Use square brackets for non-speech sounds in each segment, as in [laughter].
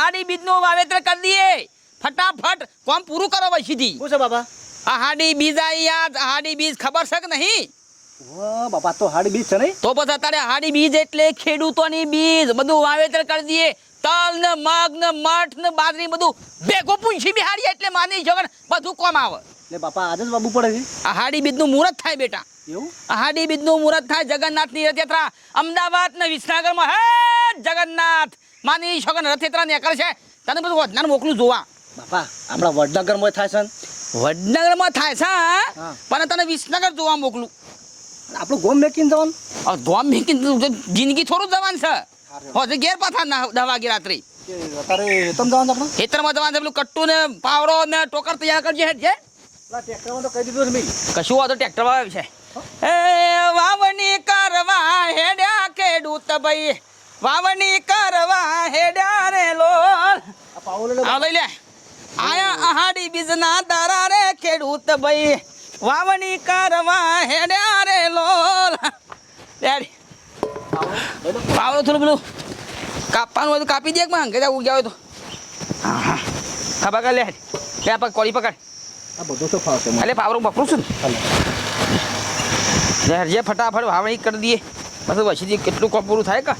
આહાડી બીજનું વાવેતર કરી દઈએ. ફટાફટ કોમ પૂરું કરો પછીથી શું છે બાબા? આહાડી બીજ યાદ આહાડી બીજ ખબર છે કે નહીં? બાપા તો હાડી બીજ છે નહીં? તો પછી અત્યારે હાડી બીજ એટલે ખેડૂતોની બીજ બધું વાવેતર કરી દઈએ. તલ ને મગ ને મઠ ને બાજરી બધું ભેગો પૂંછી બિહારી એટલે માની જગન બધું કોમ આવે. એટલે બાપા આજે જ બાબુ પડે છે. હાડી બીજનું મુહૂર્ત થાય બેટા. એવું? આહાડી બીજનું મુહૂર્ત થાય જગન્નાથની રથયાત્રા અમદાવાદ ને વિસનગરમાં. હે! જગન્નાથ. માની છોકરા રથયાત્રા નીકળે છે તને બધું વધનાર મોકલું જોવા. બાપા આપણા વડનગરમાં થાય છે. વડનગરમાં થાય છે હા? હા. પણ તને વિસનગર જોવા મોકલું. આપણું ગોમ મેકીને જવાનું? આ ધોમ મેકીને જિંદગી થોડું જવાનું છે. હોજે ઘેર પાછા ના દવા વાગે રાત્રે. અત્યારે જવાનું આપણે? ખેતરમાં જવાનું છે પેલું કટ્ટુ ને પાવડો ને ટોકર તૈયાર કરજે હેઠ છે ટ્રેક્ટરમાં તો કહી દીધું છે કશું વાતો ટ્રેક્ટર વાવે છે. એ વાવણી કરવા હેડ્યા ખેડૂત ભાઈ. વાવણી કરવા હેડા રે લોલ. આ લે લઈ લે. આયા આહાડી બીજના દારા રે ખેડૂત ભાઈ. વાવણી કરવા હેડા રે લોલ. ડેડી. પાવડો થોડું પેલું કાપવાનું હોય તો કાપી દે માં અંગે ઉગ્યા હોય તો. હા હા હા પકડ લે. લે પકડ કોળી પકડ. આ પાવડો બપરું છું ને. જે ફટાફટ વાવણી કરી દઈએ. પછી પછી કેટલું કોમ પૂરું થાય કા?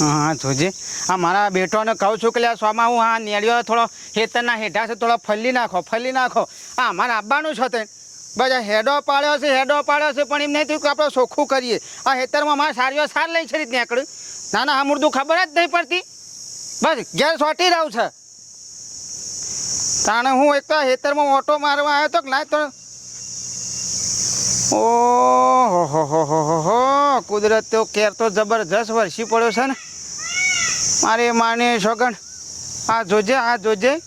હા જોજે. આ મારા બેટોને કહું છું કે લે સ્વામા, હું આ નેળ્યો થોડો હેતરના હેઠા છે, થોડો ફલ્લી નાખો ફલ્લી નાખો. આ મારા આવવાનું છે તે. બધા હેડો પાડ્યો છે, હેડો પાડ્યો છે, પણ એમ નહીં થયું કે આપણે ચોખ્ખું કરીએ. આ હેતરમાં મારા સારીઓ સાર લઈ છે ત્યાં નીકળ્યું ના ના, આ મૂર્દું ખબર જ નહીં પડતી. બસ, ઘેર સોટી રહ્યું છે. તાણે હું એક તો હેતરમાં ઓટો મારવા આવ્યો તો કે ના, તો ઓહો કુદરત તો કેર તો જબરજસ્ત વરસી પડ્યો છે ને. મારે માની છોકણ આ જોજે આ જોજે.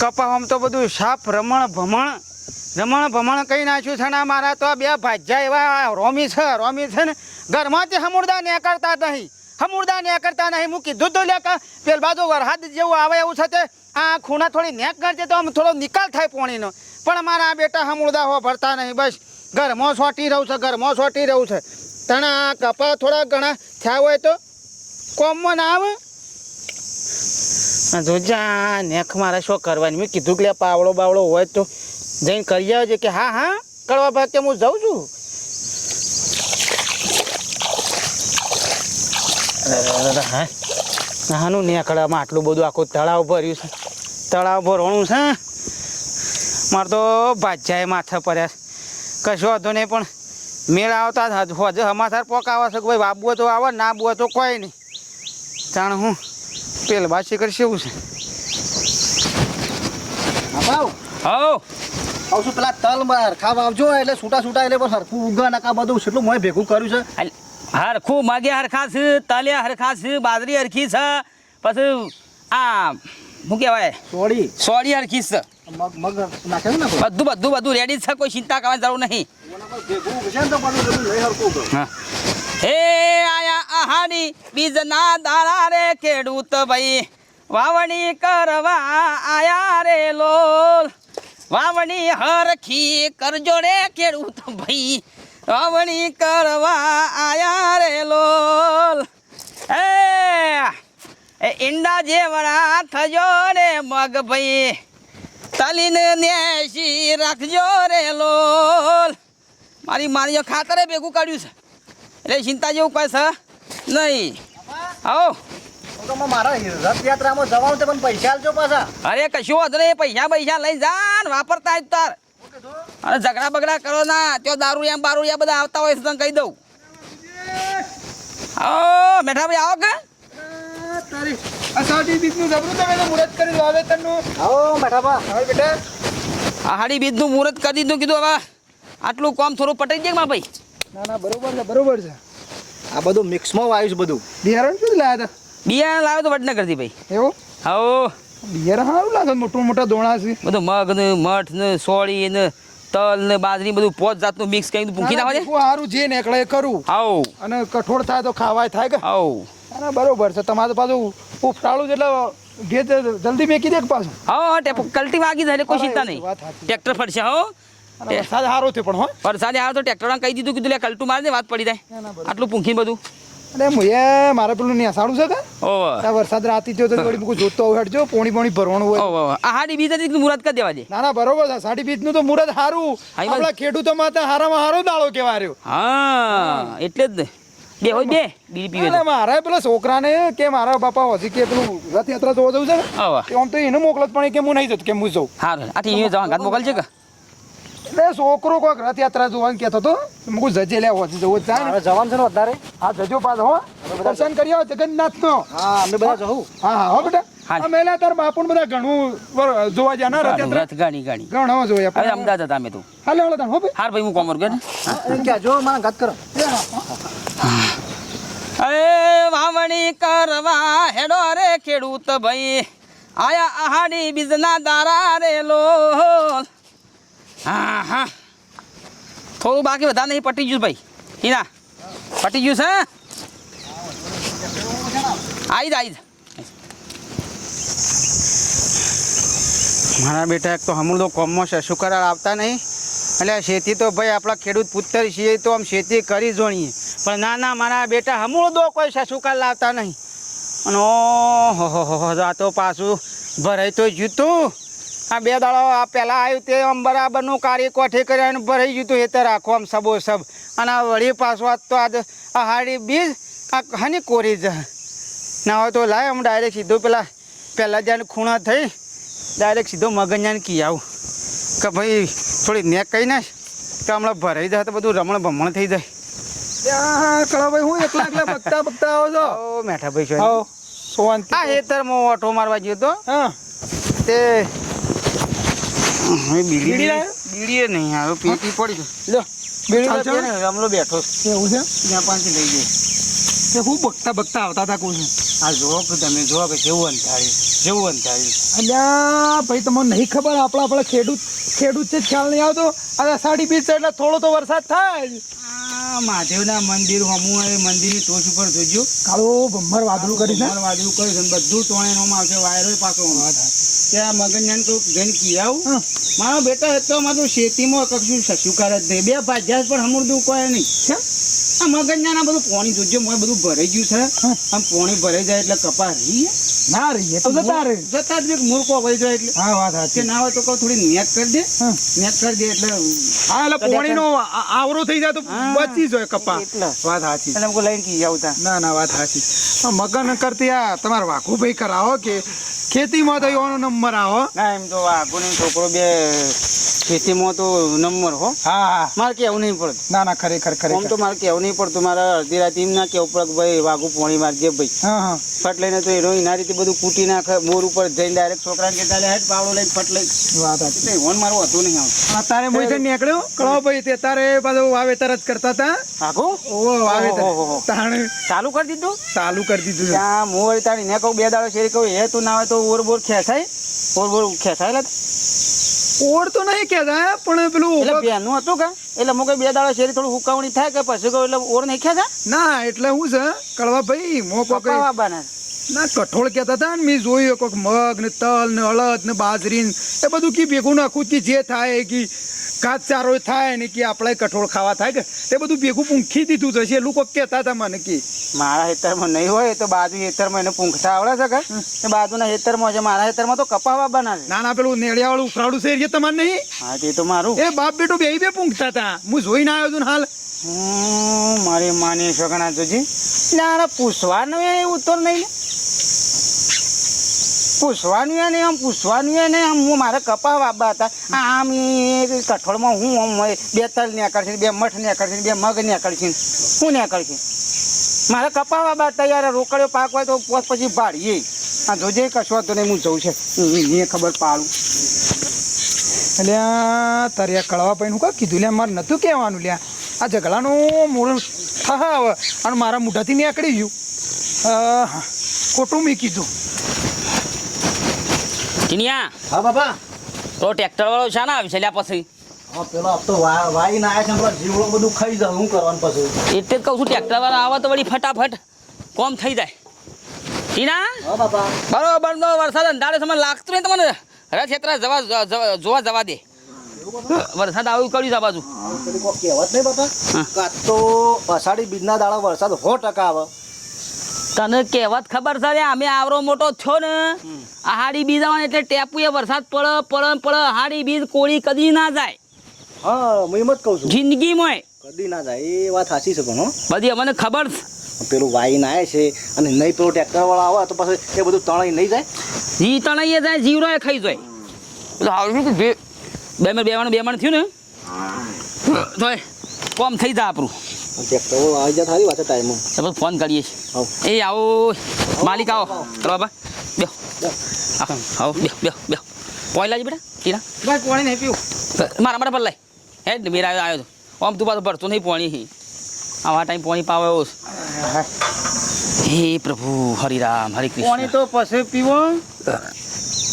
કપાવામાં તો બધું સાફ રમણ ભમણ રમણ ભમણ કઈ નાખ્યું છે ને મારા તો બે ભાજ્યા એવા રોમી છે રોમી છે ને. ઘરમાંથી હમુરદા કરતા નહીં, હમુરદા નીકળતા નહીં. મૂકી કીધું તો લે પેલ બાજુ વરસાદ જેવું આવે એવું છે તે. આ ખૂણા થોડી નેક કરજે તો આમ થોડો નિકાલ થાય પોણીનો. પણ મારા બેટા હમુરદા હો ભરતા નહીં, બસ. ઘરમાં સોટી રહ્યું છે, ઘરમાં સોટી રહ્યું છે. તને આ કપા થોડા ઘણા થયા હોય તો કોમમાં ના આવે. જોજા નેખ મારે શું કરવાની? મેં કીધું કે લે પાવડો બાવડો હોય તો જઈને કરી આવજે કે હા હા કડવા ભાગ કે હું જાઉં છું. હા નાનું નેકળામાં આટલું બધું આખું તળાવ ભર્યું છે. તળાવ ભરવાનું છે. મારે તો ભાજ્યાએ માથે પડ્યા. કશો વાંધો નહીં પણ મેળ આવતા જ હોજે. હમાસાર પોક આવે છે કે ભાઈ વાબવો તો આવે ના બુઓ તો કોઈ નહીં. જાણ હું પેલ બાછી કરશે એવું છે? બાપા હો આવું છું પેલા તલ માર ખાવા આવજો એટલે છૂટા છૂટા એટલે પણ હરખું ઉગા નાકા બધું એટલું મોય ભેગું કર્યું છે. હરખું માગે હરખા છે તલિયા હરખા છે બાજરી હરખી છે પછી આ શું કહેવાય? સોડી સોળી હરખી છે. બધું બધું બધું રેડી છે, કોઈ ચિંતા કરવાની જરૂર નહીં. હા. આયા આહાડી બીજના દાળા રે ખેડૂત ભાઈ. વાવણી કરવા આયા રે લોલ. વાવણી હરખી કરજો રે ખેડૂત ભાઈ. વાવણી કરવા આયા રે લોલ. એ ઈંડા જેવડા થજો રે મગ ભાઈ. તલીને નેસી રાખજો રે લોલ. મારી મારીઓ ખાતરે ભેગું કાઢ્યું છે. એટલે ચિંતા જેવું કોઈ છે નહીં. આવો. તો તો મારા રથયાત્રામાં જવાનું છે પણ પૈસા આલજો પાછા. અરે કશું વાંધો નહીં પૈસા પૈસા લઈ જાન વાપરતા જ તાર. અને ઝઘડા બગડા કરો ના ત્યાં દારૂ એમ બારૂ એ બધા આવતા હોય તને કહી દઉં. આવો મેઠા ભાઈ આવો કે? તારી અષાઢી બીજનું જબરું તમે તો મુહૂર્ત કરી વાવેતરનું. આવો બેઠા હવે બેટા. આહાડી બીજનું મુહૂર્ત કરી દીધું કીધું હવે આટલું કામ થોડું પટાઈ દે ભાઈ? ના ના બરોબર છે બરોબર છે. આ બધું મિક્સમાં વાવ્યું છે બધું. બિયારણ શું લાયા બિયારણ લાવ્યો તો વડનગરથી ભાઈ. હતા એવું? આવો. બિહાર સારું લાગે મોટા મોટા દોણા છે. બધું મગ ને મઠ ને સોળી ને તલ ને બાજરી બધું પોચ જાતનું મિક્સ કરીને પૂંખી નાખવા દે સારું જે નીકળે કરું. આવો. અને કઠોળ થાય તો ખાવાય થાય કે? આવો. ના ના બરોબર છે. તમારે પાછું ઉફરાળું એટલે ઘેર જલ્દી મેકી દે પાછું? હા હા ટેપ કલ્ટી વાગી જાય કોઈ ચિંતા નહીં. ટ્રેક્ટર ફરશે હો. વરસાદ સારો થયો પણ હો. વરસાદ આવ્યો તો ટ્રેક્ટર કહી દીધું કીધું લે કલટું મારી વાત પડી જાય. આટલું પૂંખી બધું. અરે મુએ મારે પેલું નેસાડું છે કે? ઓહો વરસાદ રાતી થયો તો થોડી મૂકું જોતો આવું હેડજો પોણી પોણી ભરવાનું હોય. આ હાડી બીજ હતી મુરત કરી દેવા દે. ના ના બરોબર છે. સાડી બીજનું તો મુરત સારું. આપણા ખેડૂતો માટે હારામાં હારો દાળો કહેવા રહ્યો. હા. એટલે જ ને. બે હોય બે. બીડી પીવે મારા પેલા છોકરાને કે મારા બાપા હજી કે પેલું રથયાત્રા જોવા જવું છે ને આમ તો એને મોકલત પણ કે હું નહીં જતો કે હું જઉં. હા આથી એ જવા ઘાત મોકલજે કે? એટલે છોકરો કોઈક રથયાત્રા જોવાનું કહેતો હતો મૂકું જજે લે હજી જવું જ જાય જવાનું છે ને વધારે? હા જજો પાછો હો. દર્શન કરી આવો જગન્નાથ નો હા અમે બધા જવું. હા હા હો બેટા. અમે તાર બાપુ બધા ઘણું જોવા ગયા ના રથયાત્રા. રથ ગાણી ગાણી ઘણો જોયા. અમદાવાદ હતા અમે તો. હાલે હાલે હો ભાઈ. હાર ભાઈ હું કોમર ગયો ને કે જો મારા ઘાત કરો. અરે વાવણી કરવા હેડો રે ખેડૂત ભાઈ. આયા આહાડી બીજના દારા રે લો. હા હા. થોડું બાકી બધા નહીં, પટી ગયું ભાઈ. હીના, પટી ગયું છે? આઈ જ આઈ જ. મારા બેટા, એક તો હમણાં તો કોમમાં કરાર આવતા નહીં. એટલે શેતી તો ભાઈ આપણા ખેડૂત પુત્ર છીએ, તો આમ શેતી કરી જોણીએ. પણ ના ના, મારા બેટા હમણાં દો કોઈ શશુકાર લાવતા નહીં. અને ઓહો આ તો પાછું ભરાઈ તો જૂતું આ બે દાડો આ પહેલાં આવ્યું તે આમ બરાબરનું કાર્ય કોઠી કર્યા અને ભરાઈ જૂતું એ તો રાખો આમ સબો સબ. અને આ વળી પાછું આજ તો આજ આ હાડી બીજ આ હાની કોરી જ. ના હોય તો લાય આમ ડાયરેક્ટ સીધું પેલા પહેલાં જ્યાં ખૂણા થઈ ડાયરેક્ટ સીધો મગનજાને કી આવું. કે ભાઈ થોડી નેક કહી નાખ, તો હમણાં ભરાઈ જાય તો બધું રમણ ભમણ થઈ જાય. કળાભાઈ હું એકલા એકલા બગતા બગતા આવો છો? ઓ મેઠા છો આવો સોવાંતિ. આ હેતરમાં ઓટો મારવા ગયો તો. હા. તે હવે બીડી બીડી બીડીએ નહીં પડી ને બેઠો. એવું છે? ત્યાં પાંચથી લઈ ગયો. તે હું બગતા બગતા આવતા હતા કહું છું આ કે તમે જુઓ કે જેવું અંધાર્યું જેવું અંધાર્યું. અલ્યા ભાઈ તમને નહીં ખબર? આપણા આપણા ખેડૂત ખેડૂત છે ખ્યાલ નહીં આવતો? આ સાડી બીજ એટલે થોડો તો વરસાદ થાય. જ આ મહાદેવના મંદિર હમું એ મંદિરની ટોચ ઉપર જોજો. કાળો ભમર વાદળું કરી છે. વાદળું કરી છે ને બધું તોણે નોમાં આવશે વાયરો પાછો ત્યાં મગનજાને તો જઈને કી આવું. મારો બેટા હતો મારું શેતીમાં કશું સસુકાર જ નહીં. બે ભાજ્યા પણ હમણું કોઈ નહીં. આ બધું પાણી જોજો મોય બધું ભરાઈ ગયું છે. આમ પાણી ભરાઈ જાય એટલે કપા રહી ના રહીએ તો જતા રહે. જતા જ મૂર્ખો વહી જાય એટલે. હા વાત સાચી. ના હોય તો કહું થોડી નિયત કરી દે. નિયત કરી દે એટલે હા એટલે પોણીનો નો આવરો થઈ જાય તો બચી જાય કપા વાત સાચી. એટલે હું લઈને કી આવતા ના ના વાત સાચી. મગન કરતી આ તમારે વાઘુભાઈ કરાવો કે ખેતીમાં તો નંબર આવો? ના એમ તો ગુની છોકરો બે ખેતીમાં તો નંબર હો. હા હા. મારે કેવું નહીં પડતું. ના ના ખરેખર આમ તો મારે કેવું નહીં પડતું. મારે અડધી રાતે એમ ના કેવું પડે ભાઈ વાઘુ પોણી મારજે ભાઈ. હા હા. ફટ લઈને તો એનો એના રીતે બધું કૂટી નાખે મોર ઉપર જઈને ડાયરેક્ટ છોકરાને કે તારે હેડ પાવડો લઈને ફટ લઈ. વાત હતી હોન મારવું હતું નહીં આમ. તારે મોઈ થઈને નીકળ્યો? કળાભાઈ તે તારે પાછું વાવેતર જ કરતા હતા? આખો ઓ વાવેતર. તાણે. ચાલુ કરી દીધું? ચાલુ કરી દીધું. ત્યાં મોર તાણી ને કહું બે દાડો શેરી કહું એ તું ના હોય તો ઓર બોર ખેસાય ઓર બોર ખેંચાયેલા ઓળ તો નહીં કહેતા પણ પેલું એટલે બેનું હતું કે? એટલે હું બે દાડા શેરી થોડું હુકાવણી થાય કે પછી કહું એટલે ઓર નહીં ખેંચા? ના એટલે હું છે કળવાભાઈ મો કોક ના કઠોળ કહેતા હતા ને મેં જોયું કોઈક મગ ને તલ ને અળદ ને બાજરી ને એ બધું કી ભેગું નાખું કે જે થાય કે ઘાસ ચારો થાય ને કે આપણે કઠોળ ખાવા થાય કે તે બધું ભેગું પૂંખી દીધું છે. એ લોકો કહેતા હતા મને કે મારા હેતરમાં નહીં હોય તો બાજુ હેતરમાં એને પૂંખતા આવડે છે કે? બાજુના હેતરમાં છે મારા હેતરમાં તો કપાવા બનાવે. ના ના પેલું નેળિયાવાળું ઉફરાડું છે એ તમારે નહીં? હા તે તો મારું. એ બાપ બેટો બે બે પૂંખતા હતા. હું જોઈને આવ્યો છું હાલ. મારી માની સગણા જોજી ના પૂછવાનું એવું ઉત્તર નહીં. પૂછવાનું એ આમ, પૂછવાનું એ આમ, હું મારે કપા વાબા હતા. આમ એ કઠોળમાં હું આમ બે તલ નીકળશે બે મઠ નીકળશે બે મગ નીકળશે શું નીકળશે મારે કપા વાબા તૈયાર રોકડ્યો પાક હોય તો પોત પછી ભાડીએ આ જોજે કશું તો નહીં, હું જઉં છે. એ ખબર પાડું. એટલે તારે કળવા ભાઈ હું કા કીધું, લ્યા મારે નતું કહેવાનું, લ્યા. આ ઝઘડાનું મૂળ થવા અને મારા મોઢાથી નીકળી ગયું. હા. ખોટું મેં કીધું. ટીનિયા હા બાપા. તો ટ્રેક્ટર વાળો છે ને આવી છે પછી. પેલો છે જીવડો બધું ખાઈ જાય શું કરવાનું પછી? એટલે જ કહું છું ટ્રેક્ટર વાળા આવે તો વળી ફટાફટ કોમ થઈ જાય. ટીના હા બરોબર નો વરસાદ અંધારે સમય લાગતો નહીં તમને. રથયાત્રા જવા જવા- જોવા દે. વરસાદ આવું કર્યું છે બાજુ. કહેવત નહીં બાપા? કાં તો અષાઢી બીજના દાડા વરસાદ સો ટકા આવે. તને કહેવત ખબર છે રે અમે આવરો મોટો છો ને આહાડી બીજ આવવાની એટલે ટેપુ એ વરસાદ પડે પડે પડે આહાડી બીજ કોળી કદી ના જાય. હા હું એમ જ કહું છું. જિંદગીમાં. કદી ના જાય એ વાત સાચી છે પણ બધી અમને ખબર છે. પેલું વાઈને આવે છે અને નહીં પેલું ટ્રેક્ટર વાળા આવે તો પછી એ બધું તણાઈ નહીં જાય? જી તણાઈએ જાય જીવરો એ ખાઈ જાય. એટલે હાલ કે બે બે બે થયું ને? તો કોમ થઈ જાય આપણું. ટ્રેક્ટર આવી જાય સારી વાત છે ટાઈમ પછી ફોન કરીએ એ આવો માલિક આવો કરો બાબા બે આવો બે બે બે પોઈ લાજી બેટા ટીના ભાઈ પાણી નહીં પીવું મારા મારા પર લાય હે મેરા આવ્યો તો આમ તું પાછું ભરતો નહીં પોણી હી આવા ટાઈમ પોણી પાવે એવો. હે પ્રભુ હરિરામ હરે પાણી પોણી તો પછી પીવો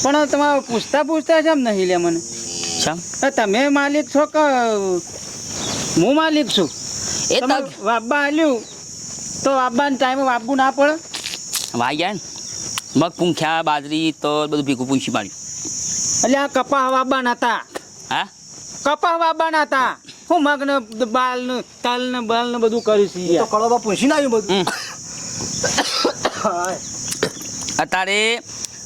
પણ તમારે પૂછતા પૂછતા છે નહીં લે મને તમે માલિક છો કે હું માલિક છું એ તો વાબા આલ્યું તો વાબાના ટાઈમે વાબવું ના પડે? વાઈ જાય ને. મગ પૂંખ્યા બાજરી તો બધું ભીગું પૂંછી પાડ્યું. એટલે આ કપા વાબાના હતા. હા? કપા વાબાના હતા. હું મગ ને બાલ ને તલ ને બાલ ને બધું કર્યું છે. તો યાર. કળોબા પૂછીને આવ્યું બધું. [coughs] અત્યારે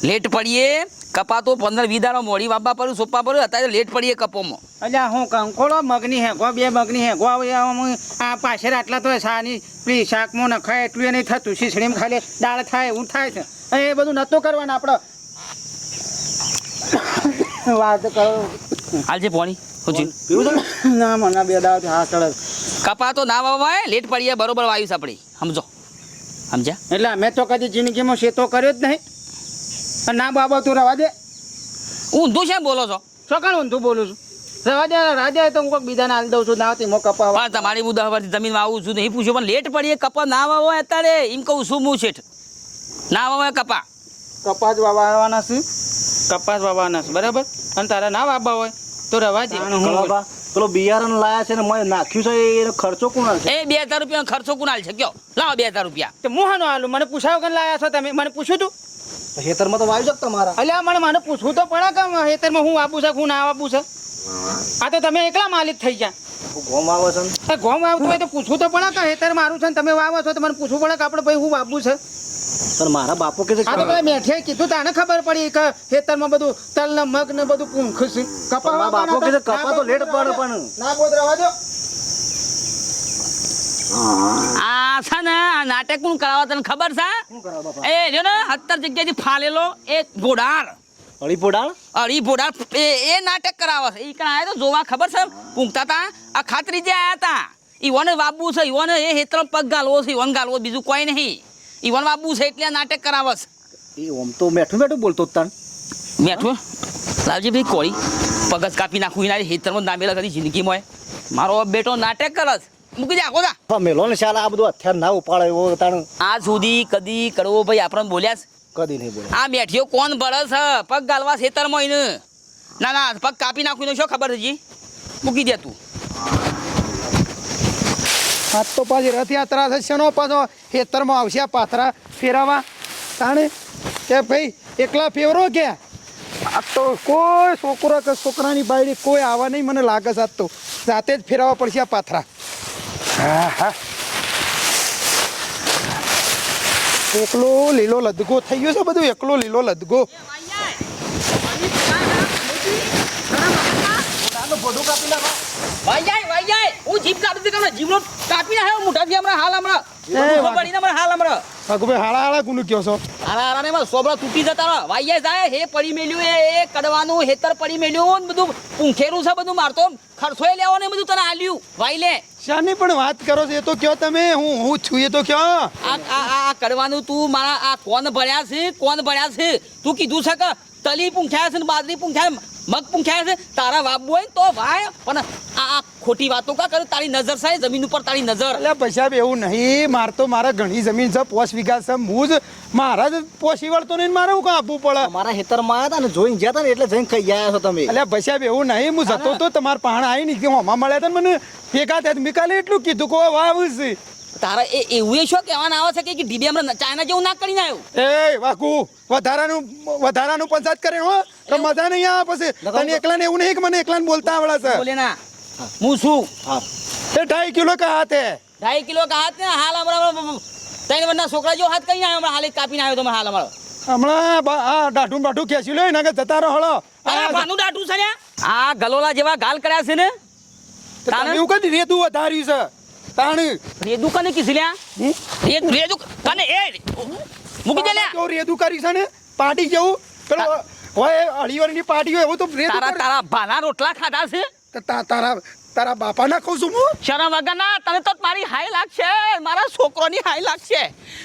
લેટ પડીએ. કપા તો પંદર વીસ મોડી વાપવા પડ્યું સોપા પડ્યું અત્યારે લેટ પડીએ કપોમાં. અલ્યા હું કંકોળો મગની હેગો બે મગની હેગો આ પાછળ આટલા તો સાની પેલી શાકમાં નખાય એટલું એ નહીં થતું શીસડીમાં ખાલી દાળ થાય એવું થાય છે. એ બધું નહોતું કરવાનું આપણે. વાત કરો. હાલ છે પોણી ના? મને બે દાવ હા ચડે કપા તો ના વાવવાય લેટ પડીએ બરોબર વાયુ છે સમજો. સમજ્યા? એટલે અમે તો કદી જિંદગીમાં શેતો કર્યો જ નહીં. ના બાબા તું રવા દે. ઊંધું છે બોલો છો? ચોકણ ઊંધું બોલું છું? રવા દે રાજા તો હું કોઈક બીજાને હાલ દઉં છું ના તે મો કપા પણ તમારી હું દસ જમીન આવું છું નહીં પૂછ્યું પણ લેટ પડીએ કપા ના વાવો અત્યારે. એમ કહું છું હું છેઠ ના વાવો કપા. કપાસ વાવવાના છે. કપાસ વાવવાના છે બરાબર? અને તારા ના વાવવા હોય તો રવા દે. પેલો બિયારણ લાયા છે ને મેં નાખ્યું છે એનો ખર્ચો કુણાલ છે. એ બે હજાર રૂપિયા ખર્ચો કુણાલ છે કયો? લાવો બે હજાર રૂપિયા. તો હું હાનો હાલું મને પૂછાવ કે લાયા છો તમે? મને પૂછ્યું તું? ખેતરમાં તો વાવી શકતા મારા એટલે મને મને પૂછવું તો પડે કે હેતરમાં હું આપું છે હું ના આપું છે આ તો તમે એકલા માલિક થઈ ગયા ગોમ આવે છે ને ગોમ આવતું હોય તો પૂછવું તો પડે કે હેતર મારું છે ને તમે વાવો છો તો મને પૂછવું પડે કે આપણે ભાઈ હું વાપું છે પણ મારા બાપુ કે આ તો પેલા કીધું તાને ખબર પડી કે ખેતરમાં બધું તલ ને મગ ને બધું પૂંખ છે કપા બાપુ કે કપા તો લેટ પડે પણ ના બોધ રવા દો આ છે ને આ નાટક કોણ કરાવવા તને ખબર છે? કરાવ એ જો ને સત્તર જગ્યાએથી ફાલેલો એ ઘોડાળ અળી પોડાળ અળી ઘોડાળ એ એ નાટક કરાવે છે. કણ આયા તો જોવા ખબર છે? પૂંખતા તા આ ખાતરી જે આયા તા ઈવોને વાબુ છે. ઈવોને એ હેતરમ પગ ગાલવો છે. ઈવોને ગાલવો બીજું કોઈ નહીં. ઈવન વાબુ છે એટલે નાટક કરાવે છે. એ ઓમ તો મેઠું મેઠું બોલતો જ મેઠું? લાવજી ભાઈ કોળી. પગજ કાપી નાખું. એના હેતરમાં નામેલા કરી જિંદગીમાં. મારો બેટો નાટક કરે છે. મૂકી દે આખો પણ મેલો ને શાલા આ બધું હથિયાર ના ઉપાડે એવો તાણ. આ સુધી કદી કરવો ભાઈ આપણને બોલ્યા છે? કદી નહીં બોલે આ મેઠિયો કોણ ભરે છે? પગ ગાલવા ખેતરમાં એને ના ના પગ કાપી નાખું ને શું ખબર હજી? મૂકી દે તું. આ તો પાછી રથયાત્રા થશે નો પાછો? ખેતરમાં આવશે આ પાથરા ફેરાવા. તાણે કે ભાઈ એકલા ફેવરો કે? આ તો કોઈ છોકરો કે છોકરાની બાયડી કોઈ આવા નહીં મને લાગે છે આજ તો. જાતે જ ફેરવવા પડશે આ પાથરા. એકલો લીલો લદગો થઈ ગયો છે બધું એકલો લીલો લદગો. વાઈ જાય વાઈ જાય. હું જીભ કાપી દે તમને. જીભનો કાપી નાખ્યો મોઢાથી હમણાં હાલ હમણાં. પડીને હમણાં હાલ હમણાં. ભગભાઈ હાળા હાળા ગુનું કયો છો? હારા હારા ને સોબળા તૂટી જતા રહો. વાઈ જાય હે પડી મેલ્યું એ એ કડવાનું હેતર પડી મેલ્યું ને બધું. પૂંખેરું છે બધું મારતો ખર્ચોય લેવો ને બધું તને આલ્યું. વાઈ લે. શાની પણ વાત કરો છો? એ તો કયો તમે. હું હું છું એ તો કયો આ આ આ આ કરવાનું તું મારા આ કોણ ભણ્યા છે? કોણ ભણ્યા છે? તું કીધું છે કે તલી પૂંખ્યા છે ને બાજરી પૂંખ્યા મગ પૂંખ્યા છે તારા વાબુ હોય તો ભાઈ પણ આ ખોટી વાતો કા કરે? તારી નજર છે જમીન ઉપર તારી નજર. એટલે પૈસા એવું નહીં માર તો મારા ઘણી જમીન છે પોસ વીઘા છે હું જ મારા જ પોસી વળતો નહીં મારે હું કાં આપવું પડે? મારા ખેતરમાં આવ્યા હતા ને જોઈને ગયા હતા ને એટલે જઈને ખાઈ ગયા છો તમે. એટલે પૈસા એવું નહીં હું જતો તો તમારા પહાણ આવી નહીં કે હોમાં મળ્યા હતા ને મને ભેગા થયા મેં કાલે એટલું કીધું કે વાવ છે તારા એ એવું એ શું કહેવાના આવે છે કે કે ચાઇના જેવું ના કરીને આવ્યું? એ વાકુ વધારાનું વધારાનું પંચાયત કરે હો. તો મજા નહીં આવે પછી. તને એકલાને એવું નહીં કે મને એકલાને બોલતા આવડે છે. બોલે ના. હું છું એ ઢાઈ કિલો કા હાથે? ઢાઈ કિલો કા હાથ? ને હાલ હમણાં ત્રણ વર્ષના છોકરા જેવો હાથ કઈ આવ્યો હમણાં હાલ કાપીને આવ્યો તમે હાલ અમારો હમણાં આ દાઢું બાઢું ખેંચી લો એના કે જતા રહો હળો. અરે ભાનું ડાઢું છે આ ગલોલા જેવા ગાલ કર્યા છે ને? તારે એવું કઈ રેતું વધાર્યું છે. તાણી. રેદુ કને કીધી લ્યા? રેદુ રેદુ કને એ મૂકી દે લ્યા. રેતું કર્યું છે ને? પાર્ટી જેવું? પેલો હોય અઢીવારની પાર્ટી હોય એવું તો તારા કરે. તારા ભાના રોટલા ખાધા છે? તારા તારા બાપા ના કહું છું હું? શરમ વગરના તને તો મારી હાઈ લાગશે. મારા છોકરોની હાઈ લાગશે.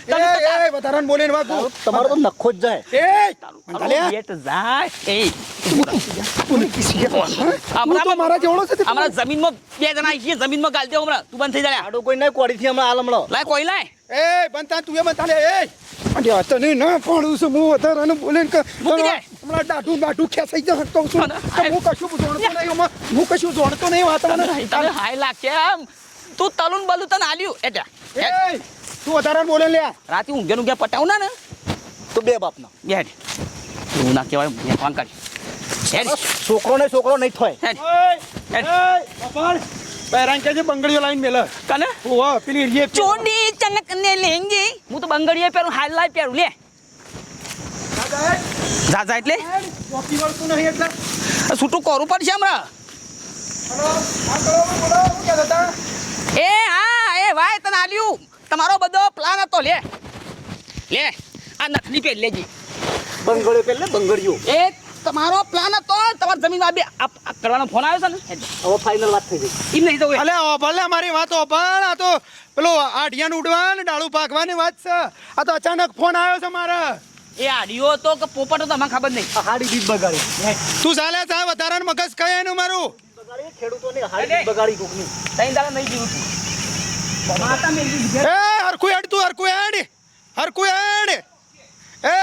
તને તો એ એ વધારાને બોલે ને વાગું તમારો તો નખો જ જાય. એ તારું બેટ જાય. એ તું કિસી કે આપણા તો મારા જેવડો છે તે હમણાં જમીનમાં બે જણા છે જમીનમાં ગાલ દે હમણાં. તું બંધ થઈ જાય આડો કોઈ નહીં કોડીથી હમણાં હાલ હમણાં. લાય કોઈ લાય. એ બનતા તું એ બંતા લે એ. અને આ તને ના પાડું છું હું વધારાને બોલે ને કે મૂકી દે. હમણાં દાઢું બાઢું ખેંચાઈ જાય કહું છું. અને હું કશું જોડતો નહીં એમાં હું કશું જોડતો નહીં વાતાવરણ તને હાઈ લાગશે એમ. તું તલુન બલું તને આલ્યું. એટલે તું વધારે બોલે લે. રાતે ઊંઘે ઊંઘે પટાવું ના ને? તો બે બાપના બેડ એવું ના કહેવાય મેં ફોન કરી. છોકરો ને છોકરો નહીં થાય. બહેરાન કે છે બંગડીઓ લાઈન મેલે. કને? ઓહો પેલી ચોડી ચનક ને લેંગી. હું તો બંગડીએ પહેરું હાલ લાઈ પહેરું લે. જા જા એટલે. છૂટું કરવું પડશે હમણાં? એ હા એ ભાઈ તને આલ્યું. તમારો બધો પ્લાન હતો લે. લે આ નથની પહેરી લેજી. બંગડીઓ પેલે બંગડીઓ એ તમારો પ્લાન હતો તમારી જમીનમાં બે કરવાનો ફોન આવ્યો છે ને? હવે ફાઇનલ વાત થઈ ગઈ. એમ નહીં તો ભલે ભલે મારી વાત પણ આ તો પેલો આઢિયાનું ઉડવાનું ને ડાળું પાકવાની વાત છે. આ તો અચાનક ફોન આવ્યો છે મારે. એ આડિયો તો કે પોપટ હતો અમને ખબર નહીં. આ હાડી બીજ બગાડી. તું ચાલે છે વધારાનું મગજ કઈ એનું મારું? બગાડી ખેડૂતોની હાડી બગાડી કોકની. તઈ દાડા નહીં જીવું તું. માતા મેલી એ હરકું હેડ તું હરકું હેડ. હરકું હેડ. એ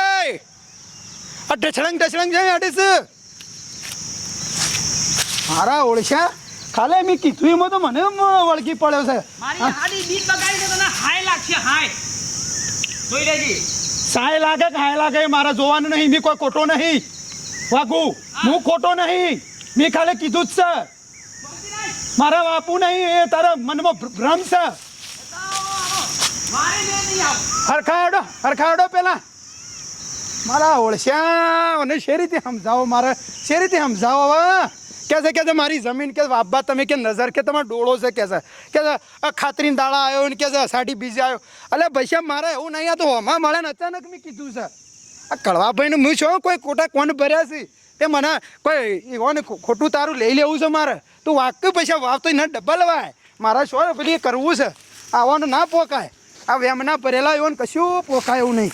આ ઢસડંગ ઢસડંગ છે હેડીસ મારા ઓળશા ખાલે મેં કીધું એમાં તો મને વળગી પડ્યો છે. મારી હાડી બીજ બગાડી દે તને હાય લાગશે હાય. જોઈ લેજી. સાય લાગે કે લાગે, મારે જોવાનું નહીં, મેં કોઈ ખોટો નહીં. વાગુ હું ખોટો નહીં. મેં ખાલી કીધું જ છે. મારા બાપુ નહીં, એ તારા મનમાં ભ્રમ છે. હરખાડો હરખાડો પેલા. મારા ઓળશ્યા અને શેરીથી રીતે સમજાવો, મારે શેરીથી રીતે સમજાવો હવે. કે છે કે મારી જમીન કે બાબા તમે કે નજર કે તમારો ડોળો છે કે છે? કે ખાતરીન દાડા આવ્યો ને કે છે સાડી બીજે આવ્યો એટલે ભાઈ મારે એવું નહીં આ તો હોમાં મળે ને અચાનક મેં કીધું છે. આ કળવાભાઈને હું છો કોઈ ખોટા કોણ ભર્યા છે? તે મને કોઈ ખો- ખોટું તારું લઈ લેવું છે મારે? તું વાક્ય પૈસા વાવતો ના ડબલ વાય. મારા શું પેલી કરવું છે? આવવાનું ના પોકાય. આ વેમના ભરેલા એવું કશું પોકાય એવું નહીં.